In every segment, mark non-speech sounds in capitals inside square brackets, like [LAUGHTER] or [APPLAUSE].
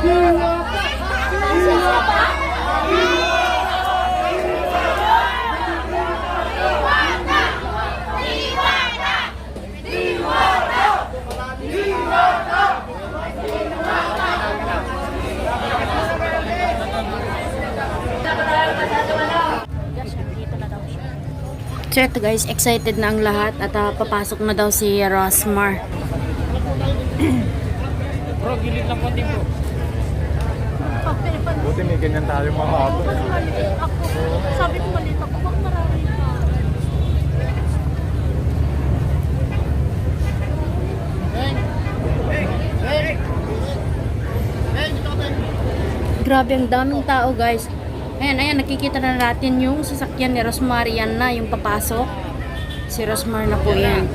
So ito guys, excited na ang lahat at ah, papasok na daw si Rosmar. Bro, gilid lang konti bro. Buti may ganyan tayo mga abot. Sabi ko maliit ako, bak marami pa. Grabe ang daming tao guys. Ayan, ayan, nakikita na natin yung sasakyan ni Rosmar. Yan na, yung papasok. Si Rosmar na po yan.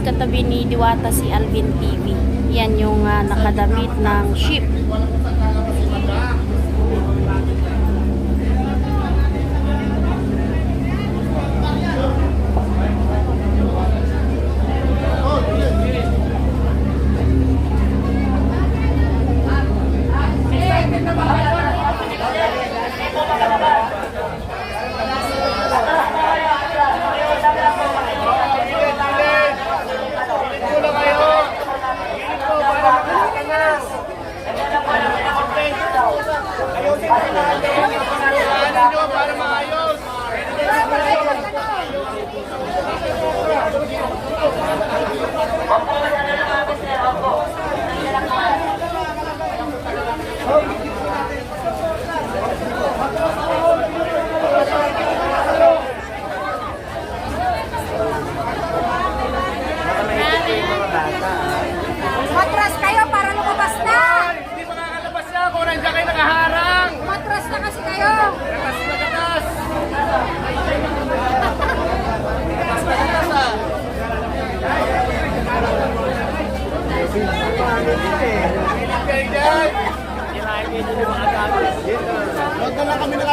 Katabi ni Diwata si Alvin TV. Yan yung ah, nakadamit ng ship. Ito na kayo. Ito, para makita na.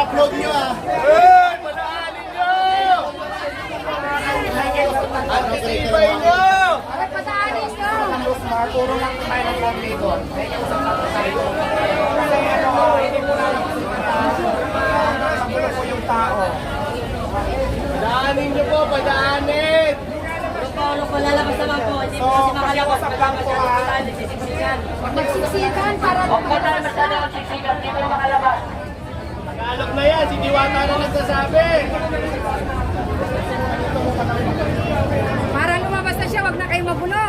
upload nyo ah. Eh, padaanin nyo! Ang kisibay nyo! Ang Rosmar, puro lang tayo ng konti doon. May usap lang tayo. Kasi ano, hindi mo lang Sabi po yung tao. Padaanin nyo po, padaanin! Paolo po, lalabas naman po. Hindi So, pakiusap lang po ah. Magsiksikan para Huwag po tayo masyado magsiksikan. Hindi po makalabas. Tagalog na yan, si Diwata na nagsasabi. para lumabas na siya, wag na kayo mabulaw.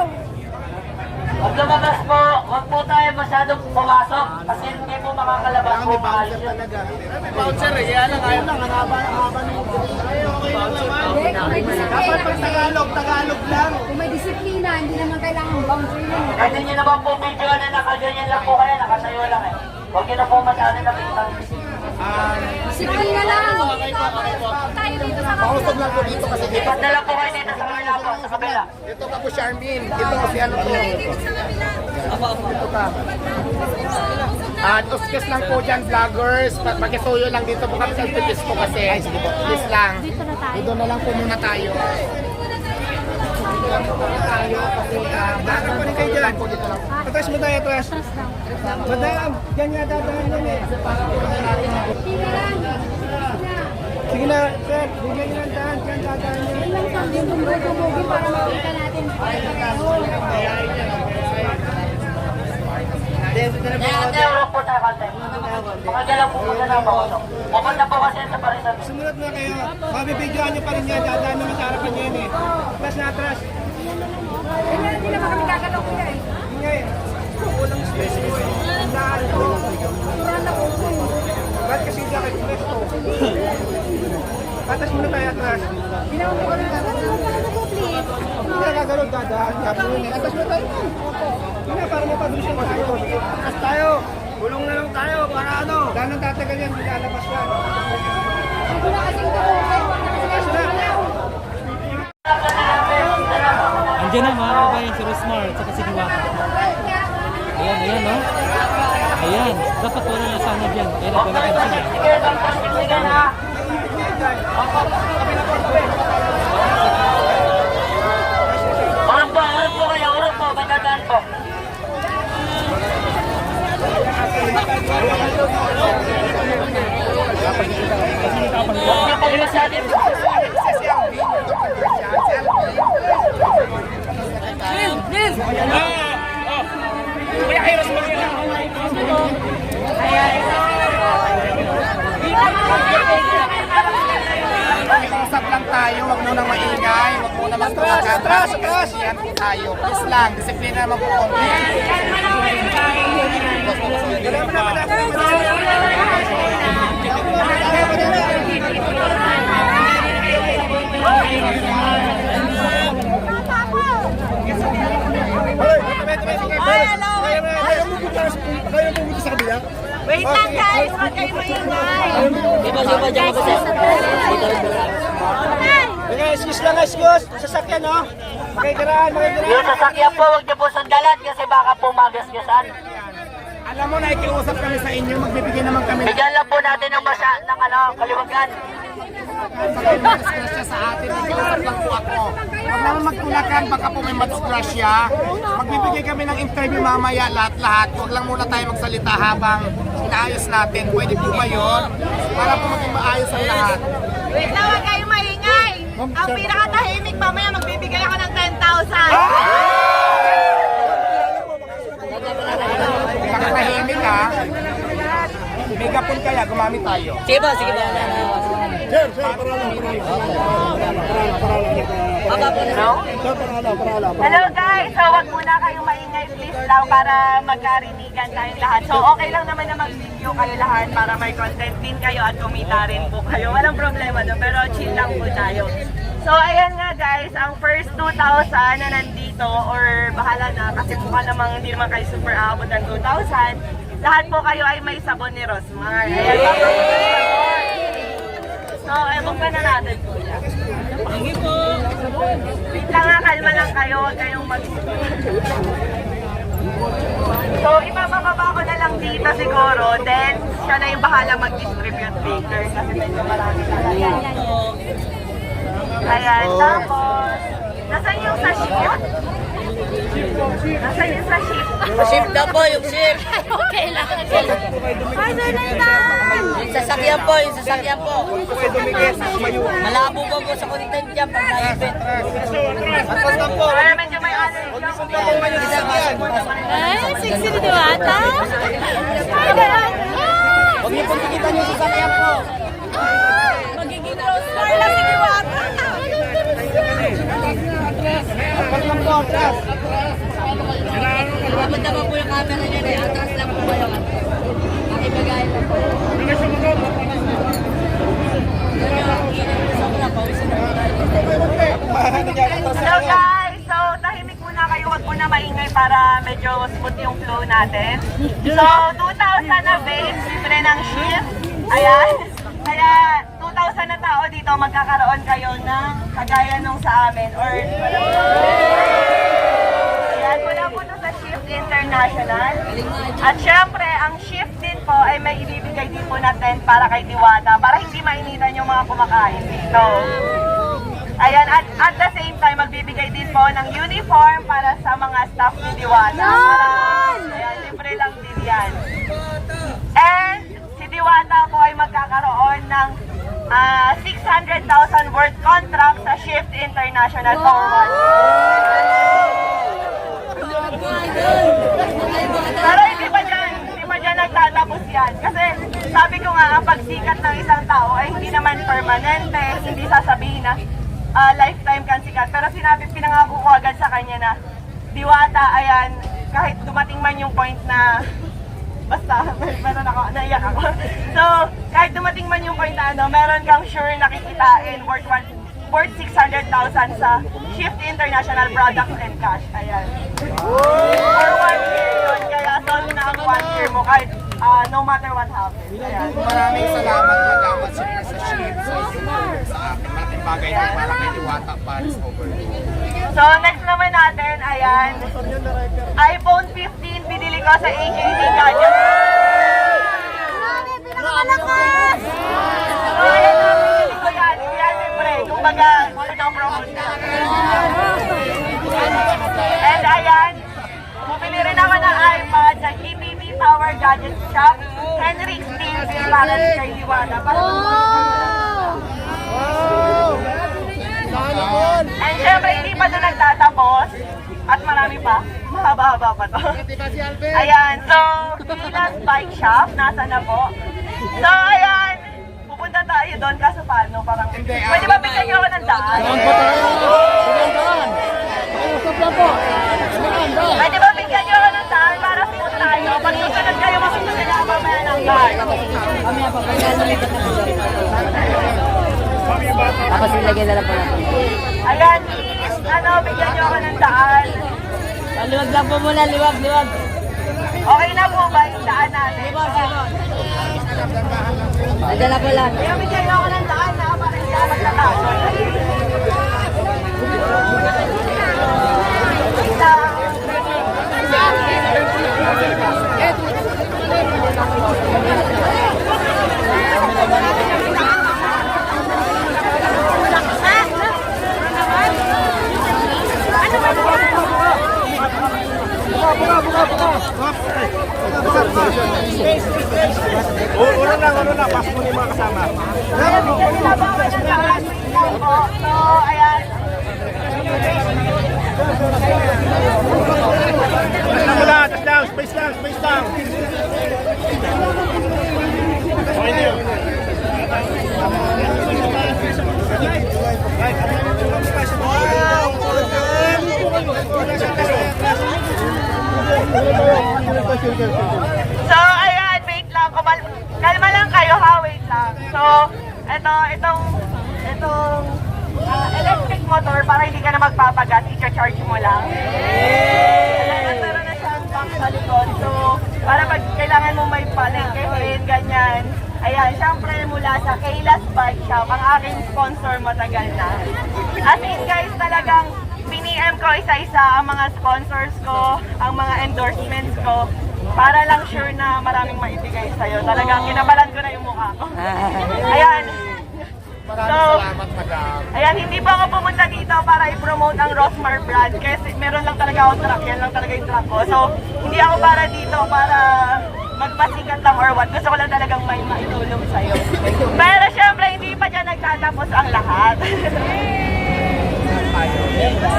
Huwag lumabas po. Huwag po tayo masyadong pumasok. Kasi hindi po makakalabas po. Maayos yun. May voucher eh, kaya lang ayaw lang, ang haba, ang haba ng Ay, okay lang naman. Dapat pag kasi. Tagalog, Tagalog lang. Kung may disiplina, hindi naman kailangan boundary yun. Pwede nyo naman po video na nakaganyan lang po kayo. Nakatayo lang eh. Huwag nyo na po masyado nakitang. Disiplina lang. Tayo dito sa Pausog lang po dito kasi dito. Ipadala po kayo dito sa kabila. Ito ka po, Charmin. Ito si ano po. Ito ka. At uskis lang po dyan, vloggers. Pakisuyo lang dito po kami sa tipis po kasi. Ay, sige po. Please lang. Dito na tayo. Dito na lang po muna tayo. Dito lang po muna tayo kasi uh, vlogger po kayo dyan. Po dito lang. Atras mo tayo, atras. Madam, yan nga dadaan yan eh. Disiplina lang. Sige na, sir. Bigyan niyo ng daan. Yan dadaan yan. Yun lang Sumunod na kayo. Mabibidyoan niyo pa rin yan. Dadaan naman sa harapan niya yan eh. Atras na atras. Hindi naman kami kakalaw kuya eh. Yun nga eh. Kulang space mo eh. Daan ko. Turan na po ko eh. Ba't kasi hindi ako presto? Atras muna tayo, atras. Ginawa ko na lang. Ano? Hindi na gagalaw, dadaan. Eh. Mo tayo. Yun na, para mapadusin tayo. Atras tayo. Gulong na lang tayo para ano. Dahil nang tatagal yan, hindi lalabas yan. Hindi na kasing. Andiyan na mga kabayan si Rosmar at saka si Diwata. Ayan, ayan no? Ayan, dapat wala na sana dyan. Kaya naglalakad sila. Sige, sige na. Po, urong po kayo, urong po, matandaan po. Huwag niyo po masyadong Usap lang tayo, wag muna maingay, wag muna magtulakan. Atras, atras! tayo. Please lang, disiplina naman po konti. Wait lang guys, huwag kayo maingay. Okay, excuse lang, excuse. Sasakyan, no? Makikaraan, makikaraan. Yung sasakyan po, huwag niyo po sandalan kasi baka po magasgasan. Alam mo, nakikiusap kami sa inyo, magbibigay naman kami Bigyan lang po natin ng masya, ng ano, kaliwagan. disgrasya sa atin. Nakikiusap lang po ako. Huwag naman magtulakan, baka po may madisgrasya. Magbibigay kami ng interview mamaya, lahat-lahat. Huwag lang muna tayo magsalita habang inaayos natin. Pwede po ba yun? Para po maging maayos ang lahat. Wait lang, huwag kayo maingay. Ang pinakatahimik mamaya, magbibigay ako ng 10,000. Nakatahimik ha. Megapon kaya, gumamit tayo. Sige po, sige po. Hello guys, so wag muna kayong maingay please lang para magkarinigan tayong lahat. So okay lang naman na mag-video kayo lahat para may content din kayo at kumita rin po kayo. Walang problema doon, pero chill lang po tayo. So ayan nga guys, ang first 2,000 na nandito or bahala na kasi mukha namang hindi naman kayo super aabot ng 2,000. Lahat po kayo ay may sabon ni Rosmar. Ayan. So, ewan ka na natin kuya. Wait lang nga, kalma lang kayo, huwag kayong mag So, ipapababa ko na lang dito siguro, then siya na yung bahala mag-distribute later kasi medyo marami talaga. Ayan, tapos, nasan yung sa Nasan yung sa shift? Shift na po, yung shift. okay lang. Lang. Sir Nathan! Yung sasakyan po, yung sasakyan po. Malabo po po sa content dyan pag naipit. Para medyo may ako. Ay, sexy ni Diwata. Ay, ganun. Huwag niyo pong tikitan yung sasakyan po. Magiging rose star lang si Diwata. Dapat naman po yung camera niya eh. Atras lang po kayo. Makibagay lang po. Na po tayo. So guys, so tahimik muna kayo, wag muna maingay para medyo smooth yung flow natin. So 2,000 na babes, libre ng shift. Ayan. Kaya 2,000 na tao dito, magkakaroon kayo ng kagaya nung sa amin. Or Ayan, mula po to sa Shift International. At syempre, ang shift din po ay may ibibigay din po na tent para kay Diwata para hindi mainitan yung mga kumakain dito. Ayan, at at the same time, magbibigay din po ng uniform para sa mga staff ni Diwata. Ayan, libre lang din yan. And si Diwata po ay magkakaroon ng ah, 600,000 worth contract sa Shift International Forward. Pero hindi pa dyan, hindi pa dyan nagtatapos yan. Kasi sabi ko nga, ang pagsikat ng isang tao ay hindi naman permanente, hindi sasabihin na ah, lifetime kang sikat. Pero sinabi, pinangako ko agad sa kanya na, Diwata, ayan, kahit dumating man yung point na Basta, meron ako, naiyak ako. So, kahit dumating man yung point na ano, meron kang sure nakikitain worth, one- worth 600,000 sa Shift International Products and Cash. Ayan. For one year yun, kaya solve na ang one year mo kahit ah, no matter what happens. Ayan. Maraming salamat magamat sa sa shift sa sa akin. Malaking bagay ito para kay Diwata Paris Overload. So, next naman natin, ayan. iPhone 15, Nó sẽ đi A. pa. Mahaba-haba pa to. Ayan, so, Gilas Bike Shop. Nasa na po? So, ayan. Pupunta tayo doon kaso paano? Parang, ah, pwede ba bigyan niyo ako ng daan? Pwede ba bigyan niyo ako ng daan para smooth tayo? Pag susunod kayo, masusunod na mamaya ng daan. Tapos ilagay na lang po natin. Ayan, please, ano, bigyan niyo ako ng daan. Liwag lang po muna, liwag, liwag. Okay na po ba yung daan natin? Nandiyan na po lang. Kaya bigyan ako ng daan na para hindi ako magtatapos. Wait lang. Una lang, una lang. Pass mo na yung mga kasama. Kaya bigyan nila ba ako ng daan? Wait lang po. So, ayan. Touch lang muna, touch lang. Space lang, space lang. Okay na yun. So, ayan, wait lang. Kumal kalma lang kayo ha, wait lang. So, ito, itong, itong ah, electric motor para hindi ka na magpapagas, i-charge mo lang. Meron na siyang pump sa likod. So, para pag kailangan mo may palengkehin, ganyan. Ayan, syempre mula sa Kayla's Bike Shop, ang aking sponsor matagal na. As in guys, talagang piniem ko isa-isa ang mga sponsors ko, ang mga endorsements ko. Para lang sure na maraming maibigay sa'yo. Talagang kinabalan ko na yung mukha ko. [LAUGHS] Ayan. Maraming So, salamat, madam. Ayan, hindi pa ako pumunta dito para i-promote ang Rosmar brand kasi meron lang talaga ako truck, yan lang talaga yung truck ko. So, hindi ako para dito para magpasikat lang or what. Gusto ko lang talagang may maitulong sa'yo. [LAUGHS] Pero syempre, hindi pa dyan nagtatapos ang lahat. [LAUGHS]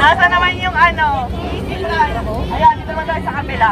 Nasa naman yung ano. Ayan, dito naman tayo sa kabila.